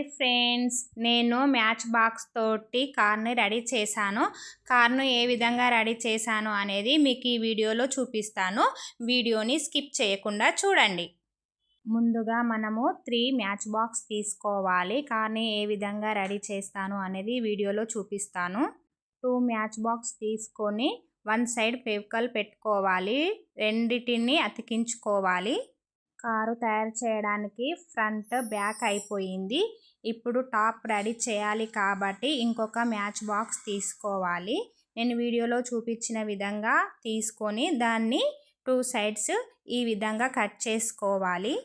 Hi friends నేను match box తోటి కార్ని రెడీ చేశాను. కార్ను ఏ విధంగా రెడీ చేశాను అనేది మీకు ఈ వీడియోలో చూపిస్తాను. వీడియోని స్కిప్ చేయకుండా చూడండి. ముందుగా మనము త్రీ మ్యాచ్ బాక్స్ తీసుకోవాలి. కార్ని ఏ విధంగా రెడీ చేస్తాను అనేది వీడియోలో చూపిస్తాను. టూ మ్యాచ్ బాక్స్ తీసుకొని వన్ సైడ్ ఫెవికల్ పెట్టుకోవాలి. రెండిటిని అతికించుకోవాలి. కారు తయారు చేయడానికి ఫ్రంట్ బ్యాక్ అయిపోయింది. ఇప్పుడు టాప్ రెడీ చేయాలి కాబట్టి ఇంకొక మ్యాచ్ బాక్స్ తీసుకోవాలి. నేను వీడియోలో చూపించిన విధంగా తీసుకొని దాన్ని టూ సైడ్స్ ఈ విధంగా కట్ చేసుకోవాలి.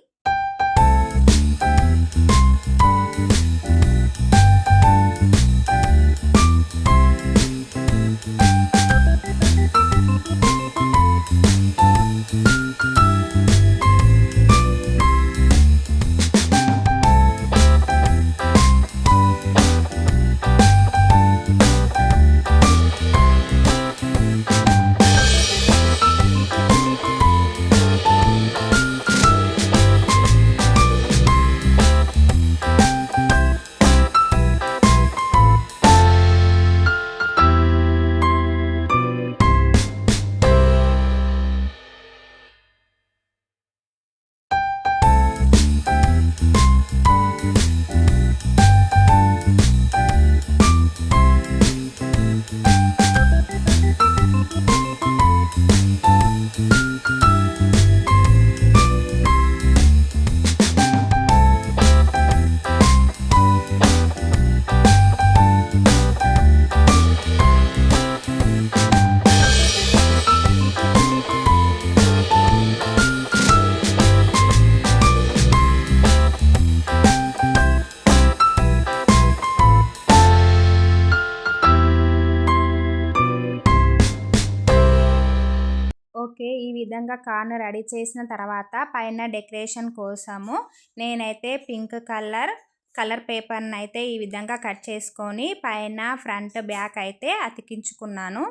విధంగా కార్ను రెడీ చేసిన తర్వాత పైన డెకరేషన్ కోసము నేనైతే పింక్ కలర్ కలర్ పేపర్ని అయితే ఈ విధంగా కట్ చేసుకొని పైన ఫ్రంట్ బ్యాక్ అయితే అతికించుకున్నాను.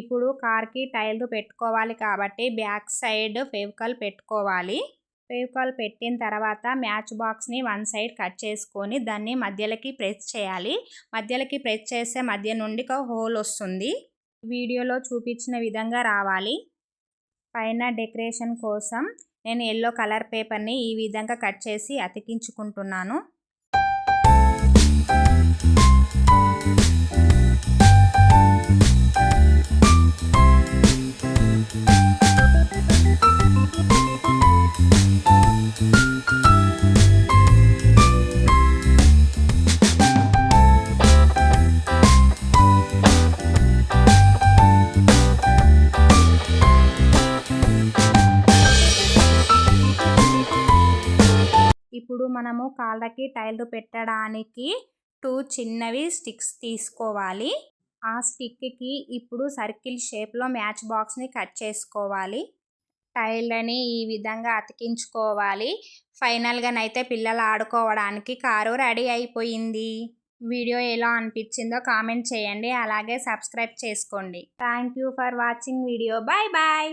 ఇప్పుడు కార్కి టైర్లు పెట్టుకోవాలి కాబట్టి బ్యాక్ సైడ్ ఫెవికల్ పెట్టుకోవాలి. ఫెవికాల్ పెట్టిన తర్వాత మ్యాచ్ బాక్స్ని వన్ సైడ్ కట్ చేసుకొని దాన్ని మధ్యలోకి ప్రెస్ చేయాలి. మధ్యలోకి ప్రెస్ చేస్తే మధ్య నుండి ఒక హోల్ వస్తుంది. వీడియోలో చూపించిన విధంగా రావాలి. పైన డెకరేషన్ కోసం నేను ఎల్లో కలర్ పేపర్ని ఈ విధంగా కట్ చేసి అతికించుకుంటున్నాను. మనము కాళ్ళకి టైర్లు పెట్టడానికి టూ చిన్నవి స్టిక్స్ తీసుకోవాలి. ఆ స్టిక్కి ఇప్పుడు సర్కిల్ షేప్లో మ్యాచ్ బాక్స్ని కట్ చేసుకోవాలి. టైర్లని ఈ విధంగా అతికించుకోవాలి. ఫైనల్గానైతే పిల్లలు ఆడుకోవడానికి కారు రెడీ అయిపోయింది. వీడియో ఎలా అనిపించిందో కామెంట్ చేయండి. అలాగే సబ్స్క్రైబ్ చేసుకోండి. Thank you for watching video. Bye bye.